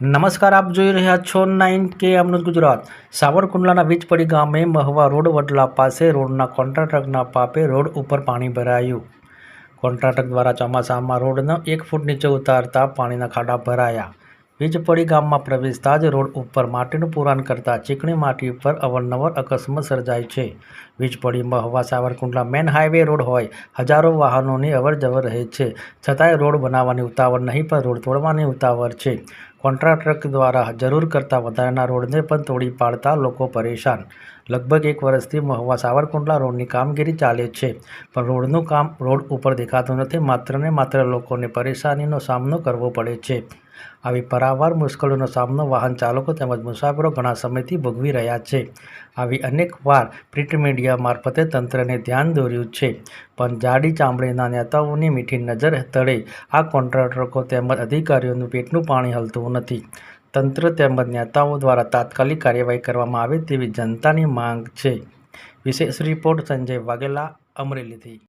નમસ્કાર, આપ જોઈ રહ્યા છો નાઇન કે અમૃત ગુજરાત. સાવરકુંડલાના વીજપડી ગામે મહવા રોડ વડલા પાસે રોડના કોન્ટ્રાક્ટરના પાપે રોડ ઉપર પાણી ભરાયું. કોન્ટ્રાક્ટર દ્વારા ચોમાસામાં રોડનો એક ફૂટ નીચે ઉતારતા પાણીના ખાડા ભરાયા. વીજપડી ગામમાં પ્રવેશતા જ રોડ ઉપર માટીનું પુરાણ કરતા ચીકણી માટી ઉપર અવરનવર અકસ્માત સર્જાય છે. વીજપડીમાં Mahuva Savarkundla main highway road હોય, હજારો વાહનોની અવરજવર રહે છે. છતાંય રોડ બનાવવાની ઉતાવળ નહીં, પણ રોડ તોડવાની ઉતાવળ છે. કોન્ટ્રાક્ટર દ્વારા જરૂર કરતાં વધારાના રોડને પણ તોડી પાડતા લોકો પરેશાન. લગભગ એક વર્ષથી મહુવા સાવરકુંડલા રોડની કામગીરી ચાલે છે, પણ રોડનું કામ રોડ ઉપર દેખાતું નથી. માત્ર ને માત્ર લોકોને પરેશાનીનો સામનો કરવો પડે છે. આવી પારાવાર મુશ્કેલીનો સામનો વાહન ચાલકો તેમજ મુસાફરો ઘણા સમયથી ભોગવી રહ્યા છે. આવી અનેકવાર પ્રિન્ટ મીડિયા મારફતે તંત્રને ધ્યાન દોર્યું છે. પણ જાડી ચામડીના નેતાઓની મીઠી નજર તળે આ કોન્ટ્રાક્ટરો તેમજ અધિકારીઓનું પેટનું પાણી હલતું નથી. તંત્ર તેમજ નેતાઓ દ્વારા તાત્કાલિક કાર્યવાહી કરવામાં આવે તેવી જનતાની માંગ છે. વિશેષ રિપોર્ટ સંજય વાઘેલા, અમરેલીથી.